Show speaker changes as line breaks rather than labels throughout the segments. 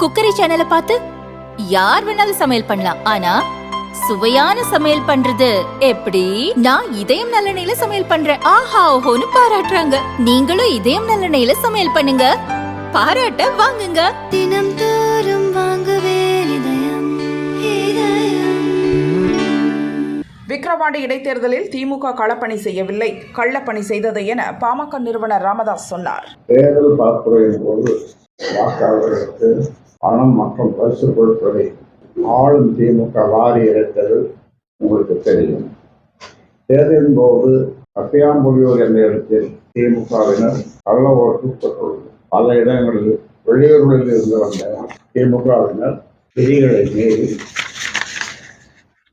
Cookery சேனலை பார்த்து யார் வேணாலும் சமையல் பண்ணலாம். ஆனா சுவையான சமையல் பண்றது எப்படி? நான் இதயம் நல்லெண்ணெயில சமையல் பண்றேன். ஆஹா ஓஹோன்னு பாராட்டுறாங்க. நீங்களும் இதயம் நல்லெண்ணெயில சமையல் பண்ணுங்க. பாராட்ட வாங்குங்க.
தினம் தோறும் வாங்குவே இதயம் இதயம்.
விக்கிரவாண்டி இடைத்தேர்தலில் திமுக களப்பணி செய்யவில்லை. கள்ளப்பணி செய்தது என பாமக நிறுவனர் ராமதாஸ் சொன்னார்.
தேர்தல் வாக்காளர்களுக்கு பணம் மற்றும் பரிசு பொருட்களை ஆளும் திமுக வாரி இறைத்தது உங்களுக்கு தெரியும். தேர்தலின் போது கட்டியாம்புலியூர் என்ற இடத்தில் திமுகவினர் கள்ள ஓட்டு பெற்றுள்ளது பல இடங்களில் வெளியூர்களில் இருந்து வந்த திமுகவினர் விதிகளை மீறி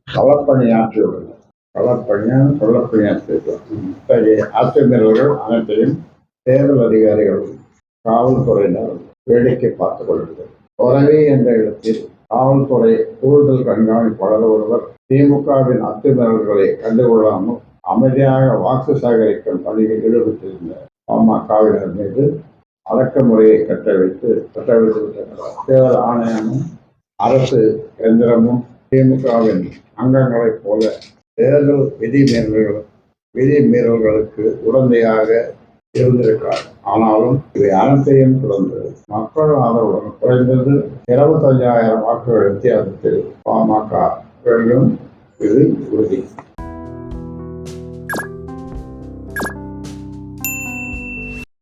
களப்பணியாற்றியுள்ளனர். களப்பணியாக சொல்லப்பணியாற்றியுள்ளனர் இத்தகைய அத்துமீறல்கள் அனைத்தையும் தேர்தல் அதிகாரிகளும் காவல்துறையினர் வேடிக்கை பார்த்துக் கொள்கிறது தொலைவே என்ற இடத்தில் காவல்துறை கூடுதல் கண்காணிப்பாளர் ஒருவர் திமுகவின் அத்துமீறல்களை கண்டுகொள்ளாமல் அமைதியாக வாக்கு சேகரிக்கும் பணியில் ஈடுபட்டிருந்த பாமகவினர் மீது அடக்குமுறையை கட்டவிழ்த்து கட்டவிழ்த்து விட்டனர் தேர்தல் ஆணையமும் அரசு எந்திரமும் திமுகவின் அங்கங்களைப் போல தேர்தல் விதிமீறல்கள் விதிமீறல்களுக்கு உடந்தையாக இருந்திருக்கார். ஆனாலும் இவை அனைத்தையும் தொடர்ந்து மக்கள் ஆதரவுடன் குறைந்தது இருபத்தஞ்சாயிரம் வாக்குகள் வித்தியாசத்தில் பாமக வேண்டும். இது உறுதி.